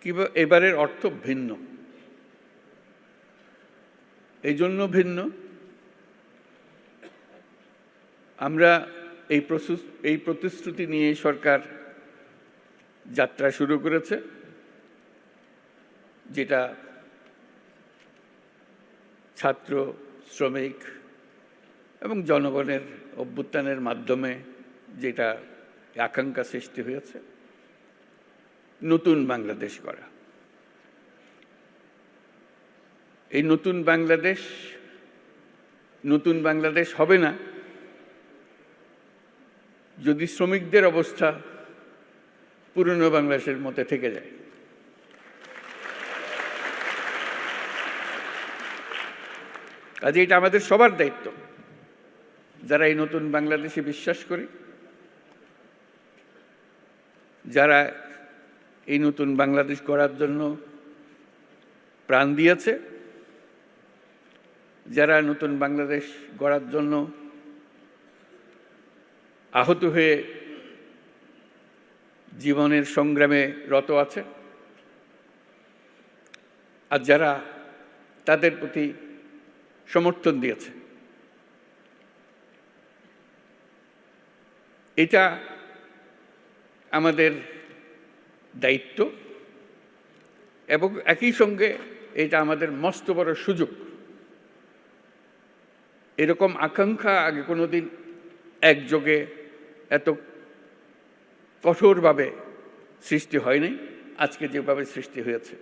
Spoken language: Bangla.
কিংবা, এবারের অর্থ ভিন্ন। এই জন্য ভিন্ন। আমরা এই এই প্রতিশ্রুতি নিয়ে সরকার যাত্রা শুরু করেছে, যেটা ছাত্র, শ্রমিক এবং জনগণের অভ্যুত্থানের মাধ্যমে যেটা আকাঙ্ক্ষা সৃষ্টি হয়েছে। নতুন বাংলাদেশ করা এই নতুন বাংলাদেশ নতুন বাংলাদেশ হবে না যদি শ্রমিকদের অবস্থা পুরনো বাংলাদেশের মধ্যে থেকে যায়। কাজে এটা আমাদের সবার দায়িত্ব, যারা এই নতুন বাংলাদেশে বিশ্বাস করে, যারা এই নতুন বাংলাদেশ গড়ার জন্য প্রাণ দিয়েছে। যারা নতুন বাংলাদেশ গড়ার জন্য আহত হয়ে জীবনের সংগ্রামে রত আছে আর যারা তাদের প্রতি সমর্থন দিয়েছে। এটা আমাদের দায়িত্ব এবং একই সঙ্গে এটা আমাদের মস্ত বড় সুযোগ। এরকম আকাঙ্ক্ষা আগে কোনোদিন একযোগে এত কঠোরভাবে সৃষ্টি হয়নি। আজকে যেভাবে সৃষ্টি হয়েছে।